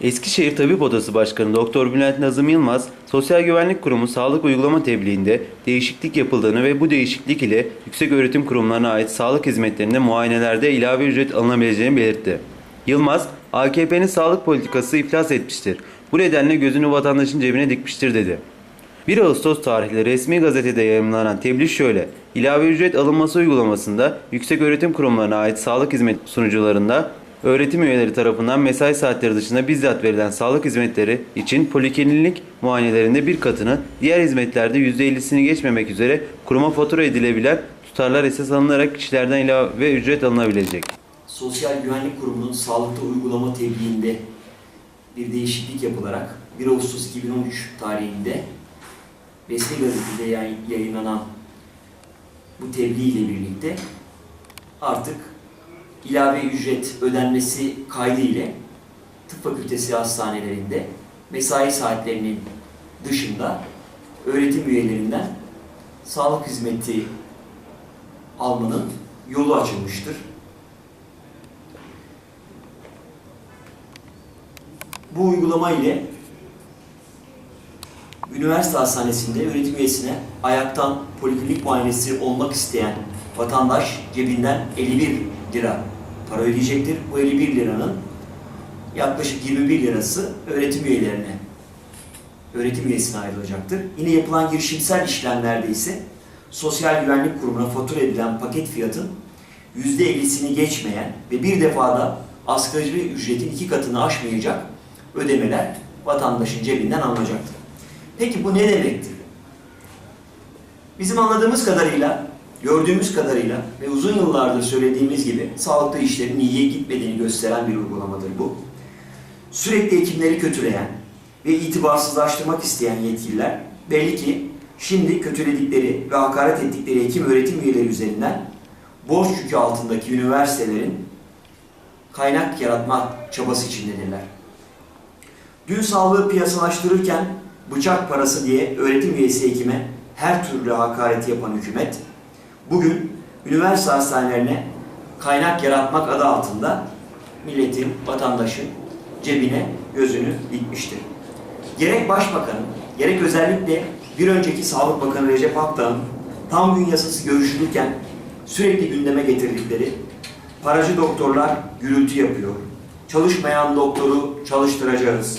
Eskişehir Tabip Odası Başkanı Doktor Bülent Nazım Yılmaz, Sosyal Güvenlik Kurumu sağlık uygulama tebliğinde değişiklik yapıldığını ve bu değişiklik ile yüksek öğretim kurumlarına ait sağlık hizmetlerinde muayenelerde ilave ücret alınabileceğini belirtti. Yılmaz, AKP'nin sağlık politikası iflas etmiştir. Bu nedenle gözünü vatandaşın cebine dikmiştir dedi. 1 Ağustos tarihli resmi gazetede yayımlanan tebliğ şöyle. İlave ücret alınması uygulamasında yüksek öğretim kurumlarına ait sağlık hizmet sunucularında öğretim üyeleri tarafından mesai saatleri dışında bizzat verilen sağlık hizmetleri için poliklinik muayenelerinde bir katını, diğer hizmetlerde %50'sini geçmemek üzere kuruma fatura edilebilen tutarlar esas alınarak kişilerden ilave ücret alınabilecek. Sosyal Güvenlik Kurumu'nun sağlıkta uygulama tebliğinde bir değişiklik yapılarak 1 Ağustos 2013 tarihinde resmi gazetede yay- yayınlanan bu tebliğ ile birlikte artık ilave ücret ödenmesi kaydı ile tıp fakültesi hastanelerinde mesai saatlerinin dışında öğretim üyelerinden sağlık hizmeti almanın yolu açılmıştır. Bu uygulama ile üniversite hastanesinde öğretim üyesine ayaktan poliklinik muayenesi olmak isteyen vatandaş cebinden 51 lira para ödeyecektir. Bu 51 liranın yaklaşık 21 lirası öğretim üyelerine, öğretim üyesine ayrılacaktır. Yine yapılan girişimsel işlemlerde ise Sosyal Güvenlik Kurumu'na fatura edilen paket fiyatın %50'sini geçmeyen ve bir defada asgari ücretin iki katını aşmayacak ödemeler vatandaşın cebinden alınacaktır. Peki bu ne demektir? Bizim anladığımız kadarıyla, gördüğümüz kadarıyla ve uzun yıllardır söylediğimiz gibi sağlıkta işlerin iyiye gitmediğini gösteren bir uygulamadır bu. Sürekli hekimleri kötüleyen ve itibarsızlaştırmak isteyen yetkililer belli ki şimdi kötüledikleri ve hakaret ettikleri hekim öğretim üyeleri üzerinden borç yükü altındaki üniversitelerin kaynak yaratma çabası içindedirler. Dün sağlığı piyasalaştırırken bıçak parası diye öğretim üyesi hekime her türlü hakareti yapan hükümet, bugün üniversite hastanelerine kaynak yaratmak adı altında milletin, vatandaşın cebine gözünü dikmiştir. Gerek Başbakanın, gerek özellikle bir önceki Sağlık Bakanı Recep Akdağ'ın tam gün yasası görüşülürken sürekli gündeme getirdikleri paracı doktorlar gürültü yapıyor, çalışmayan doktoru çalıştıracağız,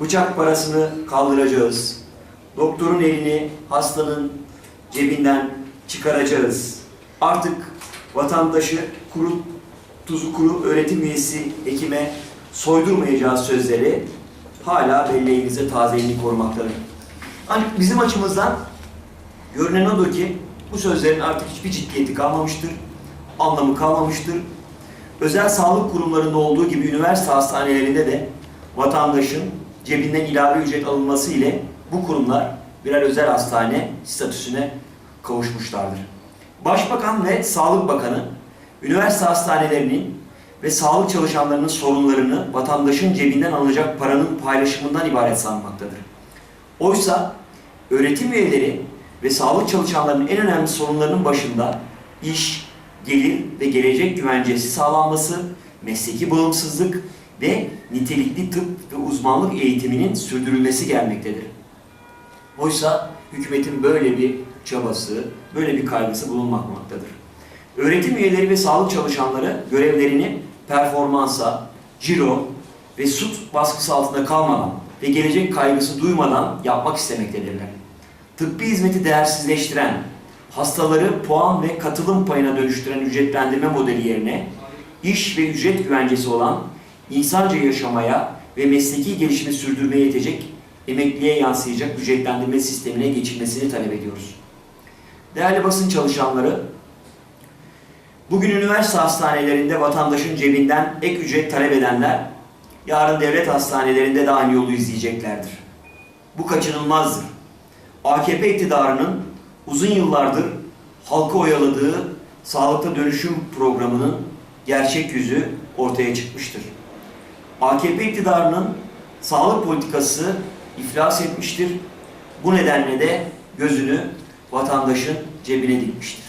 bıçak parasını kaldıracağız, doktorun elini hastanın cebinden çıkaracağız. Artık vatandaşı kuru, tuzu kuru öğretim üyesi hekime soydurmayacağız sözleri hala belleğimizde tazeliğini korumaktadır. Ancak bizim açımızdan görünen odur ki bu sözlerin artık hiçbir ciddiyeti kalmamıştır, anlamı kalmamıştır. Özel sağlık kurumlarında olduğu gibi üniversite hastanelerinde de vatandaşın cebinden ilave ücret alınması ile bu kurumlar birer özel hastane statüsüne kavuşmuşlardır. Başbakan ve Sağlık Bakanı üniversite hastanelerinin ve sağlık çalışanlarının sorunlarını vatandaşın cebinden alınacak paranın paylaşımından ibaret sanmaktadır. Oysa öğretim üyeleri ve sağlık çalışanlarının en önemli sorunlarının başında iş, gelir ve gelecek güvencesi sağlanması, mesleki bağımsızlık ve nitelikli tıp ve uzmanlık eğitiminin sürdürülmesi gelmektedir. Oysa hükümetin böyle bir çabası, böyle bir kaygısı bulunmaktadır. Öğretim üyeleri ve sağlık çalışanları görevlerini performansa, ciro ve sut baskısı altında kalmadan ve gelecek kaygısı duymadan yapmak istemektedirler. Tıbbi hizmeti değersizleştiren, hastaları puan ve katılım payına dönüştüren ücretlendirme modeli yerine iş ve ücret güvencesi olan insanca yaşamaya ve mesleki gelişimi sürdürmeye yetecek, emekliye yansıyacak ücretlendirme sistemine geçilmesini talep ediyoruz. Değerli basın çalışanları, bugün üniversite hastanelerinde vatandaşın cebinden ek ücret talep edenler, yarın devlet hastanelerinde de aynı yolu izleyeceklerdir. Bu kaçınılmazdır. AKP iktidarının uzun yıllardır halkı oyaladığı sağlıkta dönüşüm programının gerçek yüzü ortaya çıkmıştır. AKP iktidarının sağlık politikası iflas etmiştir. Bu nedenle de gözünü vatandaşın cebine dikmiştir.